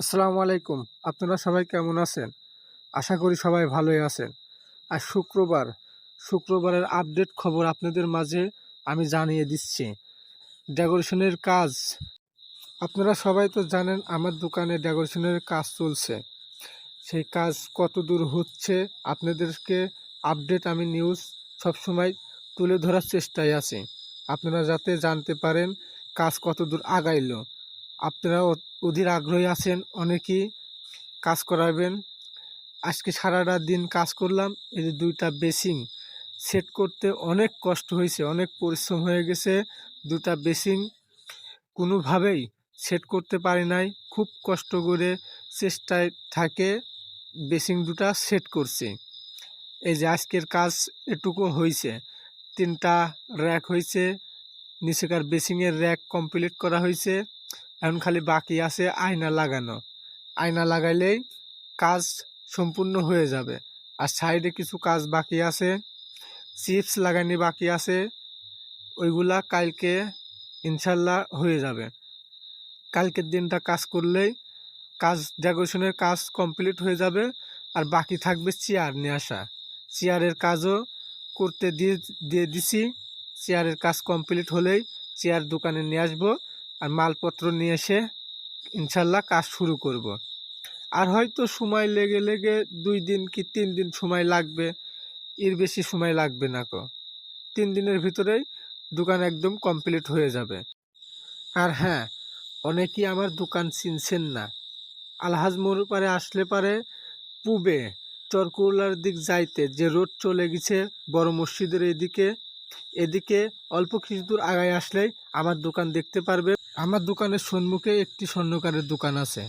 আসসালামু আলাইকুম। আপনারা সবাই কেমন আছেন? আশা করি সবাই ভালোই আছেন। আর শুক্রবার, শুক্রবারের আপডেট খবর আপনাদের মাঝে আমি জানিয়ে দিচ্ছি। ডেকোরেশনের কাজ। আপনারা সবাই তো জানেন আমার দোকানে ডেকোরেশনের কাজ চলছে। সেই কাজ কত দূর হচ্ছে আপনাদেরকে আপডেট আমি নিউজ সবসময় তুলে ধরার চেষ্টায় আছি। আপনারা যাতে জানতে পারেন কাজ কত দূর আগাইলো। আপনারা অধীর আগ্রহী আছেন, অনেকেই কাজ করাবেন। আজকে সারাটা দিন কাজ করলাম, এই যে দুইটা বেসিং সেট করতে অনেক কষ্ট হয়েছে, অনেক পরিশ্রম হয়ে গেছে। দুটা বেসিং কোনোভাবেই সেট করতে পারি নাই, খুব কষ্ট করে চেষ্টায় থাকে বেসিং দুটা সেট করছি। এই যে আজকের কাজ এটুকু হয়েছে, তিনটা র্যাক হয়েছে, নিচেকার বেসিংয়ের র্যাক কমপ্লিট করা হয়েছে। এখন খালি বাকি আছে আয়না লাগানো। আয়না লাগাইলেই কাজ সম্পূর্ণ হয়ে যাবে। আর সাইডে কিছু কাজ বাকি আছে। চিপস লাগানি বাকি আছে। ওইগুলা কালকে ইনশাল্লাহ হয়ে যাবে। কালকের দিনটা কাজ করলেই কাজ, ডেকোরেশনের কাজ কমপ্লিট হয়ে যাবে। আর বাকি থাকবে চেয়ার নিয়ে আসা। চেয়ারের কাজও করতে দিয়ে দিয়ে দিছি। চেয়ারের কাজ কমপ্লিট হলেই চেয়ার দোকানে নিয়ে আসব। আর মালপত্র নিয়ে এসে ইনশাল্লাহ কাজ শুরু করব। আর হয়তো সময় লেগে লেগে দুই দিন কি তিন দিন সময় লাগবে, এর বেশি সময় লাগবে না কো তিন দিনের ভিতরেই দোকান একদম কমপ্লিট হয়ে যাবে। আর হ্যাঁ অনেকেই আমার দোকান চিনছেন না। আলহাজ মোড় পারে আসলে পারে পূবে চরকুলার দিক যাইতে যে রোড চলে গেছে বড় মসজিদের এদিকে এদিকে অল্প কিছু দূর আগায় আসলেই আমার দোকান দেখতে পারবে। আমার দোকানের সম্মুখে একটি স্বর্ণকারের দোকান আছে।